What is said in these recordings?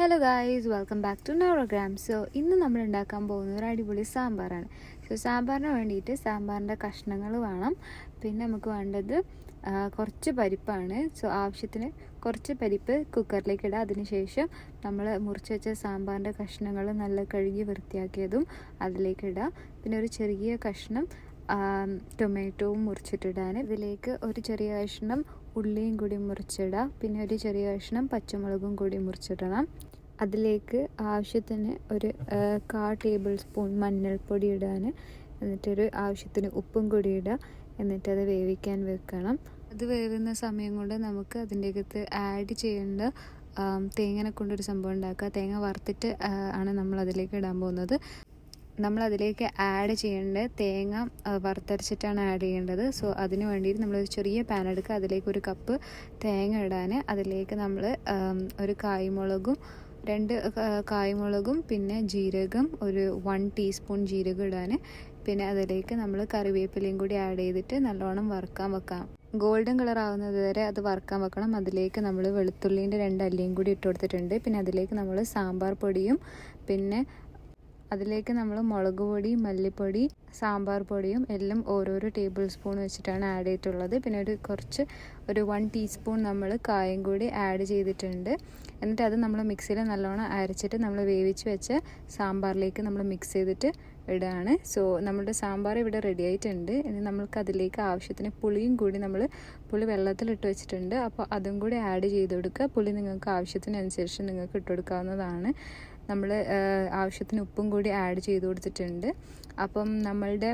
Hello guys welcome back to Navarogram so ഇന്ന് നമ്മൾ ഉണ്ടാക്കാൻ പോകുന്നത് ഒരു അടിപൊളി സാമ്പാറാണ്. സോ സാമ്പാറിന് വേണ്ടിയിട്ട് സാമ്പാറിന്റെ കഷ്ണങ്ങൾ വേണം. പിന്നെ നമുക്ക് വേണ്ടത് കുറച്ച് പരിപ്പാണ്. സോ ആവശ്യത്തിന് കുറച്ച് പരിപ്പ് കുക്കറിലേക്ക് ഇടുക അതിനുശേഷം നമ്മൾ മുറിച്ച് വെച്ച സാമ്പാറിന്റെ കഷ്ണങ്ങൾ നല്ല കഴുകി വൃത്തിയാക്കിയതും അതിലേക്ക് ഇടുക പിന്നെ ഒരു ചെറിയ കഷ്ണം ടൊമാറ്റോവും മുറിച്ചിട്ടിടാൻ. ഇതിലേക്ക് ഒരു ചെറിയ കഷ്ണം ഉള്ളിയും കൂടി മുറിച്ചിടുക പിന്നെ ഒരു ചെറിയ കഷ്ണം പച്ചമുളകും കൂടി മുറിച്ചിടണം. അതിലേക്ക് ആവശ്യത്തിന് ഒരു കാ ടേബിൾ സ്പൂൺ മഞ്ഞൾപ്പൊടി ഇടാൻ എന്നിട്ടൊരു ആവശ്യത്തിന് ഉപ്പും കൂടി ഇടുക എന്നിട്ടത് വേവിക്കാൻ വെക്കണം. അത് വേവുന്ന സമയം കൊണ്ട് നമുക്ക് അതിന്റെ അകത്ത് ആഡ് ചെയ്യേണ്ട തേങ്ങനെ കൊണ്ടൊരു സംഭവം ഉണ്ടാക്കുക. തേങ്ങ വറുത്തിട്ട് ആണ് നമ്മൾ അതിലേക്ക് ഇടാൻ പോകുന്നത്. നമ്മൾ അതിലേക്ക് ആഡ് ചെയ്യേണ്ട തേങ്ങ വറുത്തരച്ചിട്ടാണ് ആഡ് ചെയ്യേണ്ടത്. സോ അതിന് വേണ്ടിയിട്ട് നമ്മളൊരു ചെറിയ പാൻ എടുക്കുക. അതിലേക്ക് ഒരു കപ്പ് തേങ്ങ ഇടാൻ അതിലേക്ക് നമ്മൾ ഒരു കായ്മുളകും രണ്ട് കായ്മുളകും പിന്നെ ജീരകം ഒരു വൺ ടീസ്പൂൺ ജീരകം ഇടാൻ പിന്നെ അതിലേക്ക് നമ്മൾ കറിവേപ്പിലയും കൂടി ആഡ് ചെയ്തിട്ട് നല്ലോണം വറുക്കാൻ വെക്കാം. ഗോൾഡൻ കളർ ആവുന്നത് വരെ അത് വറുക്കാൻ വെക്കണം. അതിലേക്ക് നമ്മൾ വെളുത്തുള്ളീന്റെ രണ്ട് അല്ലിയും കൂടി ഇട്ട് കൊടുത്തിട്ടുണ്ട്. പിന്നെ അതിലേക്ക് നമ്മൾ സാമ്പാർ പൊടിയും പിന്നെ അതിലേക്ക് നമ്മൾ മുളക് പൊടി മല്ലിപ്പൊടി സാമ്പാർ പൊടിയും എല്ലാം ഓരോരോ ടേബിൾ സ്പൂൺ വെച്ചിട്ടാണ് ആഡ് ചെയ്തിട്ടുള്ളത്. പിന്നെ ഒരു കുറച്ച് ഒരു വൺ ടീസ്പൂൺ നമ്മൾ കായം കൂടി ആഡ് ചെയ്തിട്ടുണ്ട്. എന്നിട്ട് അത് നമ്മൾ മിക്സിയിൽ നല്ലോണം അരച്ചിട്ട് നമ്മൾ വേവിച്ച് വെച്ച സാമ്പാറിലേക്ക് നമ്മൾ മിക്സ് ചെയ്തിട്ട് ഇടുകയാണ് സോ നമ്മുടെ സാമ്പാർ ഇവിടെ റെഡി ആയിട്ടുണ്ട്. ഇനി നമ്മൾക്ക് അതിലേക്ക് ആവശ്യത്തിന് പുളിയും കൂടി നമ്മൾ പുളി വെള്ളത്തിലിട്ട് വെച്ചിട്ടുണ്ട്. അപ്പോൾ അതും കൂടി ആഡ് ചെയ്ത് കൊടുക്കുക. പുളി നിങ്ങൾക്ക് ആവശ്യത്തിനനുസരിച്ച് നിങ്ങൾക്ക് ഇട്ട് കൊടുക്കാവുന്നതാണ്. നമ്മൾ ആവശ്യത്തിന് ഉപ്പും കൂടി ആഡ് ചെയ്ത് കൊടുത്തിട്ടുണ്ട്. അപ്പം നമ്മളുടെ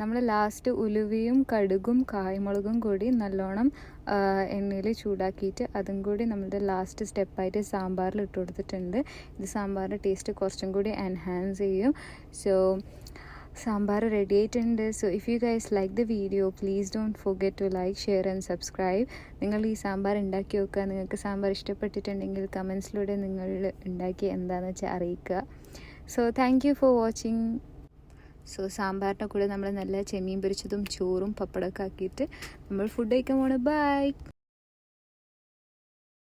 നമ്മൾ ലാസ്റ്റ് ഉലുവയും കടുകും കായ്മുളകും കൂടി നല്ലോണം എണ്ണയിൽ ചൂടാക്കിയിട്ട് അതും കൂടി നമ്മളുടെ ലാസ്റ്റ് സ്റ്റെപ്പായിട്ട് സാമ്പാറിൽ ഇട്ട് കൊടുത്തിട്ടുണ്ട്. ഇത് സാമ്പാറിന്റെ ടേസ്റ്റ് കുറച്ചും കൂടി എൻഹാൻസ് ചെയ്യും. സോ സാമ്പാർ റെഡി ആയിട്ടുണ്ട്. So if you guys like the video please don't forget to like share and subscribe നിങ്ങൾ ഈ സാമ്പാർ ഉണ്ടാക്കി നോക്കുക. നിങ്ങൾക്ക് സാമ്പാർ ഇഷ്ടപ്പെട്ടിട്ടുണ്ടെങ്കിൽ കമൻസിലൂടെ നിങ്ങൾ ഉണ്ടാക്കി എന്താണെന്ന് വെച്ചാൽ അറിയിക്കുക. So thank you for watching so സാമ്പാറിന്റെ കൂടെ നമ്മൾ നല്ല ചെമ്മീൻ പൊരിച്ചതും ചോറും പപ്പടമൊക്കെ ആക്കിയിട്ട് നമ്മൾ ഫുഡ് കഴിക്കാൻ പോണ്. ബൈ